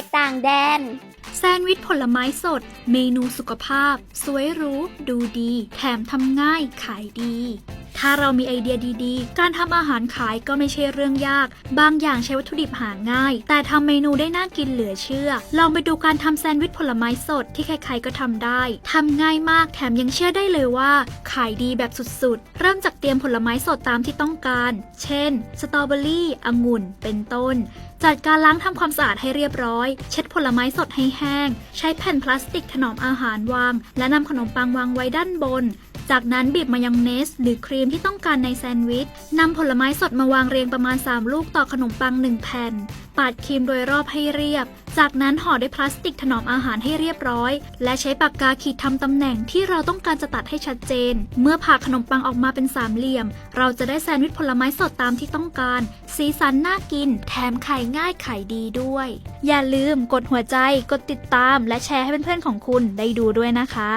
กต่างแดน แซนด์วิชผลไม้สด เมนูสุขภาพ สวยหรู ดูดี แถมทำง่ายขายดี ถ้าเรามีไอเดียดีๆ การทำอาหารขายก็ไม่ใช่เรื่องยาก บางอย่างใช้วัตถุดิบหาง่าย แต่ทำเมนูได้น่ากินเหลือเชื่อ ลองไปดูการทำแซนด์วิชผลไม้สดที่ใครๆก็ทำได้ทำง่ายมากแถมยังเชื่อได้เลยว่า ขายดีแบบสุดๆ เริ่มจากเตรียมผลไม้สดตามที่ต้องการ เช่น สตรอเบอรี่องุ่น เป็นต้นจัดการล้างทำความสะอาดให้เรียบร้อย เช็ดผลไม้สดให้แห้ง ใช้แผ่นพลาสติกถนอมอาหารวาง และนำขนมปังวางไว้ด้านบน จากนั้นบีบมายองเนส หรือครีมที่ต้องการในแซนด์วิชนำผลไม้สดมาวางเรียงประมาณ 3 ลูกต่อขนมปัง 1 แผ่น ปาดครีมโดยรอบให้เรียบ จากนั้นห่อด้วยพลาสติกถนอมอาหารให้เรียบร้อย และใช้ปากกาขีดทำตำแหน่งที่เราต้องการจะตัดให้ชัดเจน เมื่อผ่าขนมปังออกมาเป็นสามเหลี่ยม เราจะได้แซนด์วิชผลไม้สดตามที่ต้องการ สีสันน่ากิน แถมไขายง่ายไขายดีด้วย อย่าลืมกดหัวใจ กดติดตาม และแชร์ให้เพื่อนๆของคุณได้ดูด้วยนะคะ